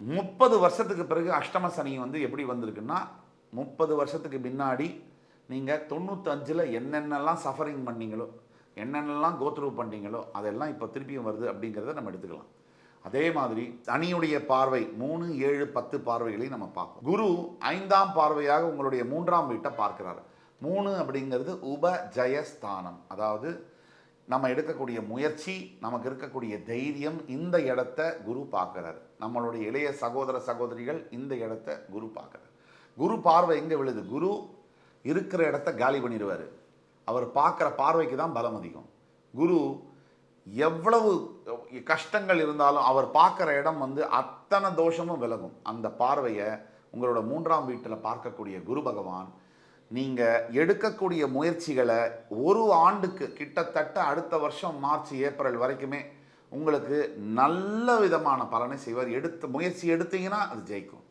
முப்பது வருஷத்துக்கு பிறகு அஷ்டம சனி வந்து எப்படி வந்திருக்குன்னா முப்பது வருஷத்துக்கு முன்னாடி நீங்கள் தொண்ணூத்தஞ்சில் என்னென்னலாம் சஃபரிங் பண்ணீங்களோ என்னென்னலாம் கோத்ரூ பண்ணீங்களோ அதெல்லாம் இப்போ திருப்பியும் வருது அப்படிங்கிறத நம்ம எடுத்துக்கலாம். அதே மாதிரி சனியுடைய பார்வை மூணு ஏழு பத்து பார்வைகளையும் நம்ம பார்ப்போம். குரு ஐந்தாம் பார்வையாக உங்களுடைய மூன்றாம் வீட்டை பார்க்கிறார். மூணு அப்படிங்கிறது உப ஜயஸ்தானம் அதாவது நம்ம எடுக்கக்கூடிய முயற்சி நமக்கு இருக்கக்கூடிய தைரியம் இந்த இடத்த குரு பார்க்குறாரு. நம்மளுடைய இளைய சகோதர சகோதரிகள் இந்த இடத்த குரு பார்க்குறாரு. குரு பார்வை எங்கே விழுது? குரு இருக்கிற இடத்த காலி பண்ணிடுவார். அவர் பார்க்குற பார்வைக்கு தான் பலம் அதிகம். குரு எவ்வளவு கஷ்டங்கள் இருந்தாலும் அவர் பார்க்குற இடம் வந்து அத்தனை தோஷமும் விலகும். அந்த பார்வையை உங்களோட மூன்றாம் வீட்டில் பார்க்கக்கூடிய குரு பகவான் நீங்கள் எடுக்கக்கூடிய முயற்சிகளை ஒரு ஆண்டுக்கு கிட்டத்தட்ட அடுத்த வருஷம் மார்ச் ஏப்ரல் வரைக்குமே உங்களுக்கு நல்ல விதமான பலனை செய்வார். எடுத்த முயற்சி எடுத்தீங்கன்னா அது ஜெயிக்கும்.